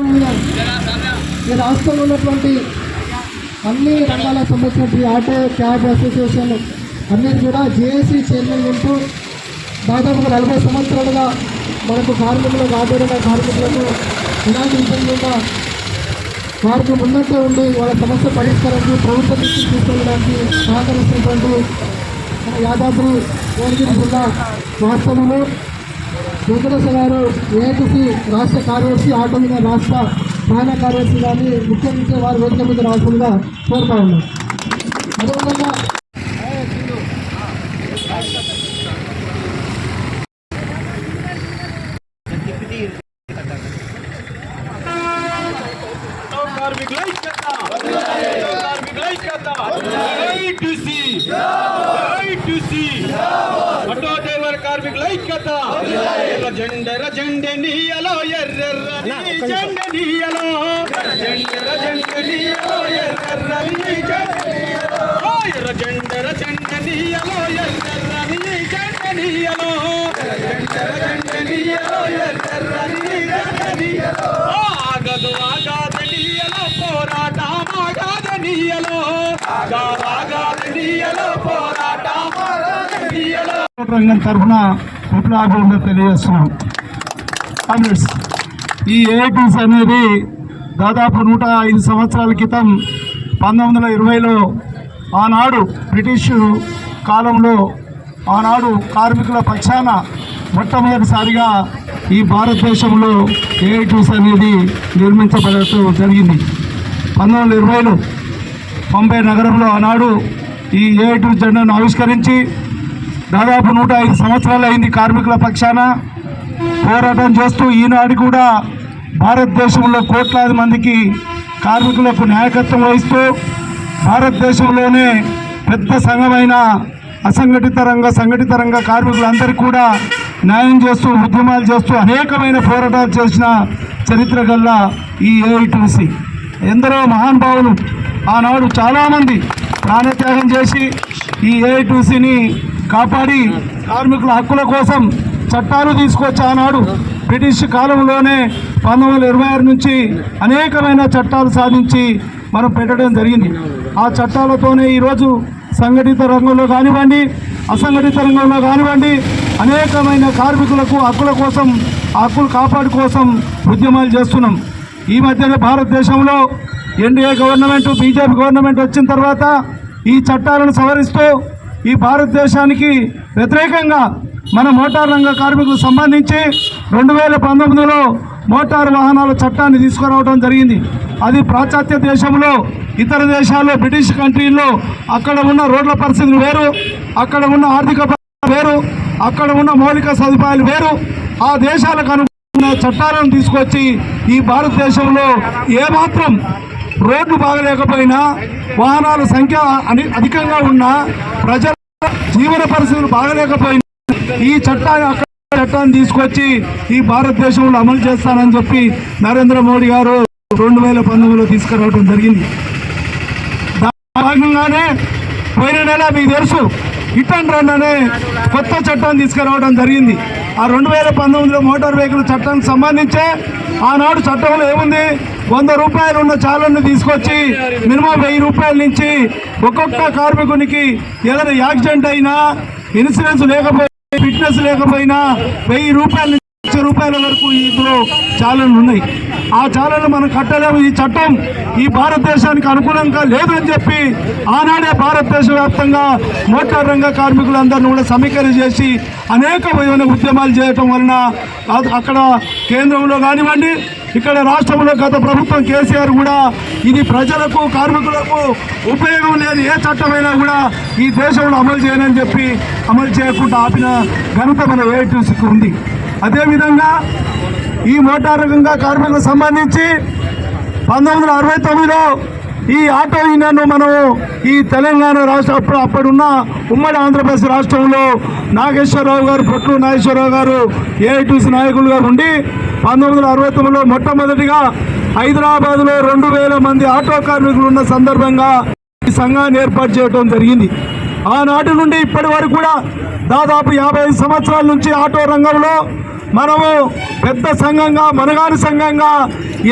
ఈ రాష్ట్రంలో ఉన్నటువంటి అన్ని రంగాలకు సంబంధించినటువంటి ఆటో క్యాబ్ అసోసియేషన్ అన్నిటి కూడా జేఏసీ చైర్మన్ ఉంటూ దాదాపు నలభై సంవత్సరాలుగా మనకు కార్మికులు ఆదరణ కార్మికులకు ఇలాంటి విధంగా వారికి ముందంటే ఉండి వాళ్ళ సమస్య పరిష్కారానికి ప్రభుత్వం దృష్టికి తీసుకెళ్ళడానికి సహకరిస్తున్నటువంటి యాదాద్రి భువనగిరి జిల్లా వాస్తవంలో వెంకటేశ గారు ఏఐటీసీ రాష్ట్ర కార్యదర్శి ఆటో యూనియన్ రాష్ట్ర ప్రధాన కార్యదర్శి గారిని ముఖ్యమంత్రి వారి వేదిక మీద రావాల్సిందిగా కోరుతా ఉన్నారు ఎర్ర జెండెర జెండె నీయలో. ఎర్రెర్రని జెండె నీయలో జెండెర జెండె నీయలో. నీయలో ఓ ఎర్ర జెండెర జెండె నీయలో. ఎర్రెర్రని జెండె నీయలో జెండెర జెండె నీయలో. ఎర్రెర్రని జెండె నీయలో ఓ ఆగదు ఆగాదనీయలో పోరాటం ఆగాదనీయలో ఆగాదనీయలో పోరాటం ఆగాదనీయలో రంగం తరఫున విప్లవాభివృద్ధి తెలియజేస్తున్నాం. కాంగ్రెస్ ఈ ఏఐటీస్ అనేది దాదాపు నూట ఐదు సంవత్సరాల క్రితం పంతొమ్మిది వందల ఇరవైలో ఆనాడు బ్రిటిష్ కాలంలో ఆనాడు కార్మికుల పక్షాన మొట్టమొదటిసారిగా ఈ భారతదేశంలో ఏఐటీస్ అనేది నిర్మించబడటం జరిగింది. పంతొమ్మిది వందల ఇరవైలో బొంబే నగరంలో ఆనాడు ఈ ఏఐటీ జెండాను ఆవిష్కరించి దాదాపు నూట ఐదు సంవత్సరాలు అయింది కార్మికుల పక్షాన. పోరాటం చేస్తూ ఈనాడు కూడా భారతదేశంలో కోట్లాది మందికి కార్మికులకు నాయకత్వం వహిస్తూ భారతదేశంలోనే పెద్ద సంఘమైన అసంఘటిత రంగ సంఘటిత రంగ కార్మికులందరికీ కూడా న్యాయం చేస్తూ ఉద్యమాలు చేస్తూ అనేకమైన పోరాటాలు చేసిన చరిత్ర గల్లా ఈ ఏఐటీసీ ఎందరో మహానుభావులు ఆనాడు చాలామంది ప్రాణత్యాగం చేసి ఈ ఏఐటీసీని కాపాడి కార్మికుల హక్కుల కోసం చట్టాలు తీసుకొచ్చి ఆనాడు బ్రిటిష్ కాలంలోనే పంతొమ్మిది వందల ఇరవై ఆరు నుంచి అనేకమైన చట్టాలు సాధించి మనం పెట్టడం జరిగింది. ఆ చట్టాలతోనే ఈరోజు సంఘటిత రంగంలో కానివ్వండి అసంఘటిత రంగంలో కానివ్వండి అనేకమైన కార్మికులకు హక్కుల కోసం ఆ హక్కులు కాపాడు కోసం ఉద్యమాలు చేస్తున్నాం. ఈ మధ్యనే భారతదేశంలో ఎన్డీఏ గవర్నమెంట్ బీజేపీ గవర్నమెంట్ వచ్చిన తర్వాత ఈ చట్టాలను సవరిస్తూ ఈ భారతదేశానికి వ్యతిరేకంగా మన మోటార్ రంగ కార్మికులకు సంబంధించి రెండు వేల పంతొమ్మిదిలో మోటార్ వాహనాల చట్టాన్ని తీసుకురావడం జరిగింది. అది పాశ్చాత్య దేశంలో ఇతర దేశాల్లో బ్రిటిష్ కంట్రీల్లో అక్కడ ఉన్న రోడ్ల పరిస్థితులు వేరు అక్కడ ఉన్న ఆర్థిక వేరు అక్కడ ఉన్న మౌలిక సదుపాయాలు వేరు. ఆ దేశాలకు అనుగుణ చట్టాలను తీసుకొచ్చి ఈ భారతదేశంలో ఏమాత్రం రోడ్లు బాగలేకపోయినా వాహనాల సంఖ్య అధికంగా ఉన్నా ప్రజల జీవన పరిస్థితులు బాగలేకపోయింది. ఈ చట్టాన్ని అక్కడ చట్టాన్ని తీసుకొచ్చి ఈ భారతదేశంలో అమలు చేస్తానని చెప్పి నరేంద్ర మోడీ గారు రెండు వేల పంతొమ్మిదిలో తీసుకురావడం జరిగింది. భాగంగానే పోయిన నెల మీకు తెలుసు హిట్ అండ్ రన్ అనే కొత్త చట్టం తీసుకురావడం జరిగింది. ఆ రెండు వేల పంతొమ్మిదిలో మోటార్ వెహికల్ చట్టానికి సంబంధించే ఆనాడు చట్టంలో ఏముంది? వంద రూపాయలు ఉన్న చాలన్ని తీసుకొచ్చి మినిమం వెయ్యి రూపాయల నుంచి ఒక్కొక్క కార్మికునికి ఏదైనా యాక్సిడెంట్ అయినా ఇన్సూరెన్స్ లేకపోయినా ఫిట్నెస్ లేకపోయినా వెయ్యి రూపాయల నుంచి లక్ష రూపాయల వరకు ఇందులో చాలన్లు ఉన్నాయి. ఆ చాలను మనం కట్టలేము. ఈ చట్టం ఈ భారతదేశానికి అనుకూలంగా లేదని చెప్పి ఆనాడే భారతదేశ వ్యాప్తంగా మోటార్ రంగ కార్మికులందరినీ కూడా సమీకరణ చేసి అనేక విధమైన ఉద్యమాలు చేయటం వలన అక్కడ కేంద్రంలో కానివ్వండి ఇక్కడ రాష్ట్రంలో గత ప్రభుత్వం కేసీఆర్ కూడా ఇది ప్రజలకు కార్మికులకు ఉపయోగం లేని ఏ చట్టమైనా కూడా ఈ దేశంలో అమలు చేయనని చెప్పి అమలు చేయకుండా ఆపిన ఘనత మన ఏఐటీసీకి ఉంది. అదేవిధంగా ఈ మోటార్ రంగంగా కార్మికులకు సంబంధించి పంతొమ్మిది వందల అరవై తొమ్మిదిలో ఈ ఆటో యూనియన్ను మనము ఈ తెలంగాణ రాష్ట్ర అప్పుడు అప్పుడున్న ఉమ్మడి ఆంధ్రప్రదేశ్ రాష్ట్రంలో నాగేశ్వరరావు గారు పొట్టు నాగేశ్వరరావు గారు ఏఐటీసీ నాయకులుగా ఉండి పంతొమ్మిది వందల అరవై తొమ్మిదిలో మొట్టమొదటిగా హైదరాబాద్లో రెండు వేల మంది ఆటో కార్మికులు ఉన్న సందర్భంగా ఈ సంఘాన్ని ఏర్పాటు చేయడం జరిగింది. ఆనాటి నుండి ఇప్పటి వరకు కూడా దాదాపు యాభై ఐదు సంవత్సరాల నుంచి ఆటో రంగంలో మనము పెద్ద సంఘంగా మనగాని సంఘంగా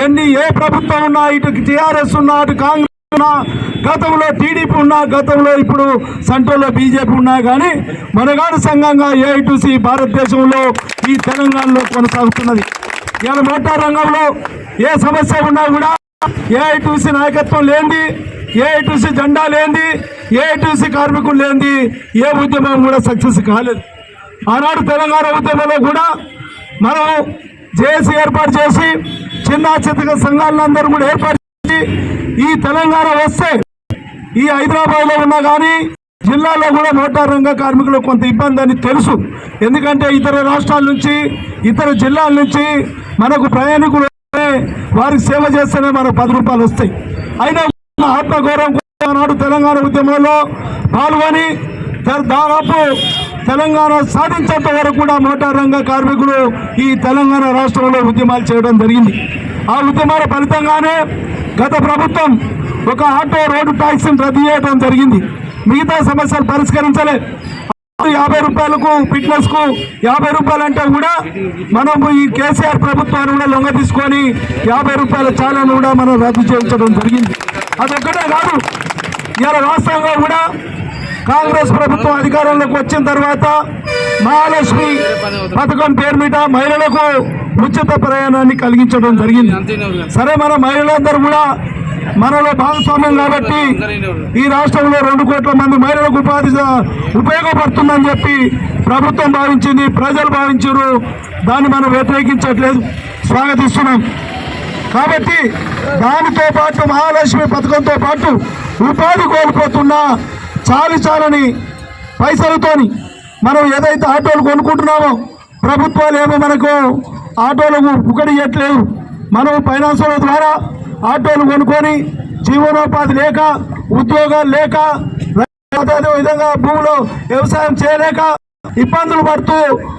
ఎన్ని ఏ ప్రభుత్వం ఉన్నా ఇటు టీఆర్ఎస్ ఉన్నా అటు కాంగ్రెస్ ఉన్నా గతంలో టీడీపీ ఉన్నా గతంలో ఇప్పుడు సెంట్రల్లో బీజేపీ ఉన్నా కానీ మనగాని సంఘంగా ఏఐటీసీ భారతదేశంలో ఈ తెలంగాణలో కొనసాగుతున్నది. ఇవాళ మోటార్ రంగంలో ఏ సమస్య ఉన్నా కూడా ఏఐటీసీ నాయకత్వం లేనిది ఏఐటీసీ జెండా లేనిది ఏఐటీసీ కార్మికులు లేనిది ఏ ఉద్యమం కూడా సక్సెస్ కాలేదు. ఆనాడు తెలంగాణ ఉద్యమంలో కూడా మనం జేఏసీ ఏర్పాటు చేసి చిన్న చితక సంఘాలందరూ కూడా ఏర్పాటు చేసి ఈ తెలంగాణ వస్తే ఈ హైదరాబాద్లో ఉన్నా కానీ జిల్లాలో కూడా మోటార్ రంగ కార్మికులకు కొంత ఇబ్బంది అని తెలుసు. ఎందుకంటే ఇతర రాష్ట్రాల నుంచి ఇతర జిల్లాల నుంచి మనకు ప్రయాణికులు వారికి సేవ చేస్తేనే మనకు పది రూపాయలు వస్తాయి. అయినా ఆత్మగౌరవం నాడు తెలంగాణ ఉద్యమంలో పాల్గొని దాదాపు తెలంగాణ సాధించేంత వరకు కూడా మోటార్ రంగ కార్మికులు ఈ తెలంగాణ రాష్ట్రంలో ఉద్యమాలు చేయడం జరిగింది. ఆ ఉద్యమాల ఫలితంగానే గత ప్రభుత్వం ఒక ఆటో రోడ్డు ట్యాక్సీని రద్దు చేయడం జరిగింది. మిగతా సమస్యలు పరిష్కరించలే యాభై రూపాయలకు ఫిట్నెస్కు యాభై రూపాయలు అంటే కూడా మనం ఈ కేసీఆర్ ప్రభుత్వాన్ని కూడా లొంగ తీసుకొని యాభై రూపాయల చాలను కూడా మనం రద్దు చేయించడం జరిగింది. అదొక్కటే కాదు ఇలా రాష్ట్రంలో కూడా కాంగ్రెస్ ప్రభుత్వం అధికారంలోకి వచ్చిన తర్వాత మహాలక్ష్మి పథకం పేరు మీద మహిళలకు ఉచిత ప్రయాణాన్ని కలిగించడం జరిగింది. సరే మన మహిళలందరూ కూడా మనలో భాగస్వామ్యం కాబట్టి ఈ రాష్ట్రంలో రెండు కోట్ల మంది మహిళలకు ఉపాధి ఉపయోగపడుతుందని చెప్పి ప్రభుత్వం భావించింది ప్రజలు భావించారు. దాన్ని మనం వ్యతిరేకించట్లేదు. స్వాగతిస్తున్నాం. కాబట్టి దానితో పాటు మహాలక్ష్మి పథకంతో పాటు ఉపాధి కోల్పోతున్న చాలి చాలని పైసలతోని మనం ఏదైతే ఆటోలు కొనుక్కుంటున్నామో ప్రభుత్వాలు ఏమో మనకు ఆటోలకు ఒకటి ఇవ్వట్లేదు మనం ఫైనాన్సుల ద్వారా ఆటోలు కొనుక్కొని జీవనోపాధి లేక ఉద్యోగాలు లేక అదే విధంగా భూమిలో వ్యవసాయం చేయలేక ఇబ్బందులు పడుతూ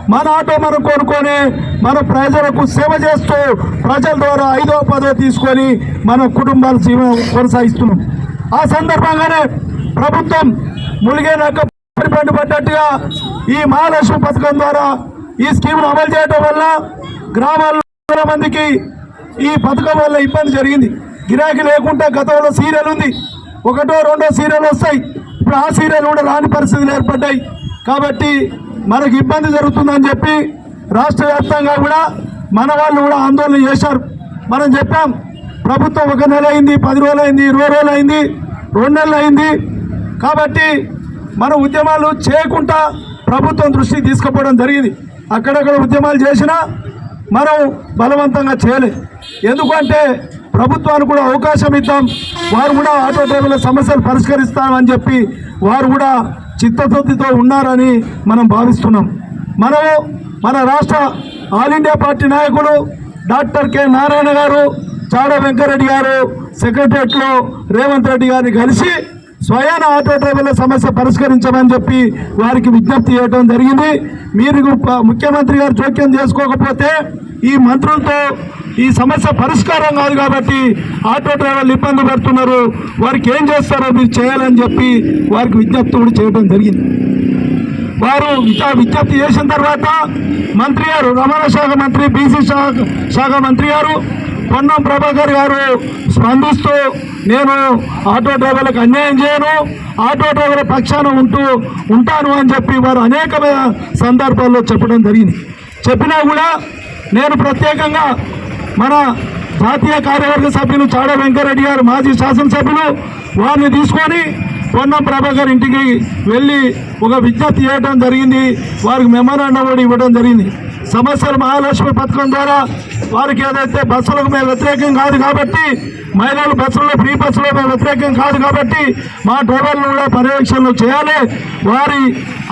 మన ఆటో మనం కొనుక్కొని మన ప్రజలకు సేవ చేస్తూ ప్రజల ద్వారా ఐదో పదో తీసుకొని మన కుటుంబాల జీవనం కొనసాగిస్తున్నాం. ఆ సందర్భంగానే ప్రభుత్వం ములిగేనాక పండు పడ్డట్టుగా ఈ మహాలక్ష్మి పథకం ద్వారా ఈ స్కీమ్ను అమలు చేయడం వల్ల గ్రామాల్లో మందికి ఈ పథకం వల్ల ఇబ్బంది జరిగింది. గిరాకీ లేకుండా గతంలో సీరియల్ ఉంది. ఒకటో రెండో సీరియల్ వస్తాయి. ఇప్పుడు ఆ సీరియల్ కూడా రాని పరిస్థితులు ఏర్పడ్డాయి. కాబట్టి మనకు ఇబ్బంది జరుగుతుందని చెప్పి రాష్ట్ర వ్యాప్తంగా కూడా మన వాళ్ళు కూడా ఆందోళన చేశారు. మనం చెప్పాం ప్రభుత్వం ఒక నెల అయింది పది రోజులు అయింది ఇరవై రోజులు అయింది రెండు నెలలు అయింది. కాబట్టి మన ఉద్యమాలు చేయకుండా ప్రభుత్వం దృష్టికి తీసుకుపోవడం జరిగింది. అక్కడక్కడ ఉద్యమాలు చేసినా మనం బలవంతంగా చేయలేదు. ఎందుకంటే ప్రభుత్వానికి కూడా అవకాశం ఇద్దాం. వారు కూడా ఆటో డ్రైవర్ల సమస్యలు పరిష్కరిస్తామని చెప్పి వారు కూడా చిత్తశుద్ధితో ఉన్నారని మనం భావిస్తున్నాం. మనము మన రాష్ట్ర ఆల్ ఇండియా పార్టీ నాయకులు డాక్టర్ కె నారాయణ గారు చాడ వెంకరెడ్డి గారు సెక్రటరియట్లో రేవంత్ రెడ్డి గారిని కలిసి స్వయాన ఆటో డ్రైవర్ల సమస్య పరిష్కరించమని చెప్పి వారికి విజ్ఞప్తి చేయడం జరిగింది. మీరు ముఖ్యమంత్రి గారు జోక్యం చేసుకోకపోతే ఈ మంత్రులతో ఈ సమస్య పరిష్కారం కాదు కాబట్టి ఆటో డ్రైవర్లు ఇబ్బంది పడుతున్నారు. వారికి ఏం చేస్తారో మీరు చేయాలని చెప్పి వారికి విజ్ఞప్తి కూడా చేయడం జరిగింది. వారు విజ్ఞప్తి చేసిన తర్వాత మంత్రి గారు రవాణా శాఖ మంత్రి బీసీ శాఖ శాఖ మంత్రి గారు పొన్నం ప్రభాకర్ గారు స్పందిస్తూ నేను ఆటో డ్రైవర్లకు అన్యాయం చేయను ఆటో డ్రైవర్ల పక్షాన ఉంటూ ఉంటాను అని చెప్పి వారు అనేకమైన సందర్భాల్లో చెప్పడం జరిగింది. చెప్పినా కూడా నేను ప్రత్యేకంగా మన జాతీయ కార్యవర్గ సభ్యులు చాడ వెంకరెడ్డి గారు మాజీ శాసనసభ్యులు వారిని తీసుకొని పొన్నం ప్రభాకర్ ఇంటికి వెళ్ళి ఒక విజ్ఞప్తి చేయడం జరిగింది. వారికి మెమరాండం కూడా ఇవ్వడం జరిగింది. సమస్యలు మహాలక్ష్మి పథకం ద్వారా వారికి ఏదైతే బస్సులకు మేము వ్యతిరేకం కాదు కాబట్టి మహిళలు బస్సుల్లో ఫ్రీ బస్సులో మేము వ్యతిరేకం కాదు కాబట్టి మా డ్రైవర్లు కూడా పర్యవేక్షణలు చేయాలి. వారి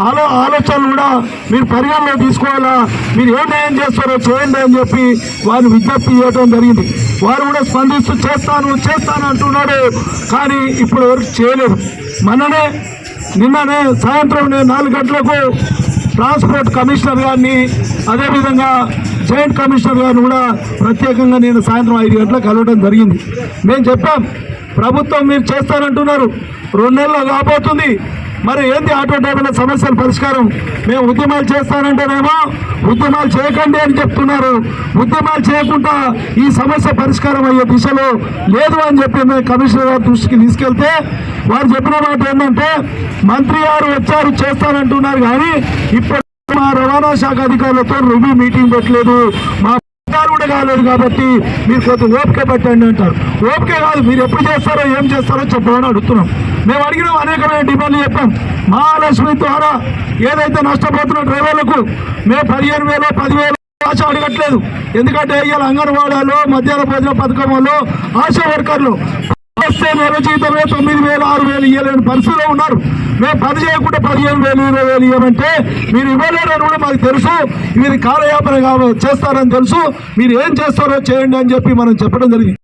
ఆలో ఆలోచనలు కూడా మీరు పరిగణలో తీసుకోవాలా? మీరు ఏం న్యాయం చేస్తారో చేయండి అని చెప్పి వారు విజ్ఞప్తి చేయడం జరిగింది. వారు కూడా స్పందిస్తూ చేస్తాను చేస్తాను అంటున్నాడు. కానీ ఇప్పుడు వరకు చేయలేదు. మననే నిన్ననే సాయంత్రం నేను నాలుగు గంటలకు ట్రాన్స్పోర్ట్ కమిషనర్ గారిని అదేవిధంగా జాయింట్ కమిషనర్ గారిని కూడా ప్రత్యేకంగా నేను సాయంత్రం ఐదు గంటలకు కలవడం జరిగింది. మేము చెప్పాం ప్రభుత్వం మీరు చేస్తానంటున్నారు రెండు నెలలు కాబోతుంది మరి ఏంది ఆటో డ్రైవర్ల సమస్యల పరిష్కారం? మేము ఉద్యమాలు చేస్తానంటేనేమో ఉద్యమాలు చేయకండి అని చెప్తున్నారు. ఉద్యమాలు చేయకుండా ఈ సమస్య పరిష్కారం అయ్యే దిశలో లేదు అని చెప్పి మేము కమిషనర్ గారి దృష్టికి తీసుకెళ్తే వారు చెప్పిన మాట ఏంటంటే మంత్రి గారు వచ్చారు చేస్తానంటున్నారు కానీ ఇప్పుడు మా రవాణా శాఖ అధికారులతో రివ్యూ మీటింగ్ పెట్టలేదు. మా గారు కూడా కాలేదు కాబట్టి మీరు కొంత ఓపిక పెట్టండి అంటారు. ఓపిక కాదు మీరు ఎప్పుడు చేస్తారో ఏం చేస్తారో చెప్పమని అడుగుతున్నాం. మేము అడిగినాం అనేకమైన డిమాండ్లు చెప్పాం. మహాలక్ష్మి ద్వారా ఏదైతే నష్టపోతున్న డ్రైవర్లకు మేము పదిహేను వేలు పదివేలు ఆశ అడగట్లేదు ఎందుకంటే ఇవాళ అంగన్వాడాలు మధ్యాహ్న భోజన పథకం ఆశా వర్కర్లు వస్తే నెల జీతమే తొమ్మిది వేలు ఆరు వేలు ఇవ్వలేని పరిస్థితిలో ఉన్నారు. మేము పని చేయకుండా పదిహేను వేలు ఇరవై వేలు ఇవ్వమంటే మీరు ఇవ్వలేరని కూడా మాకు తెలుసు. మీరు కాలయాపన చేస్తారని తెలుసు. మీరు ఏం చేస్తారో చేయండి అని చెప్పి మనం చెప్పడం జరిగింది.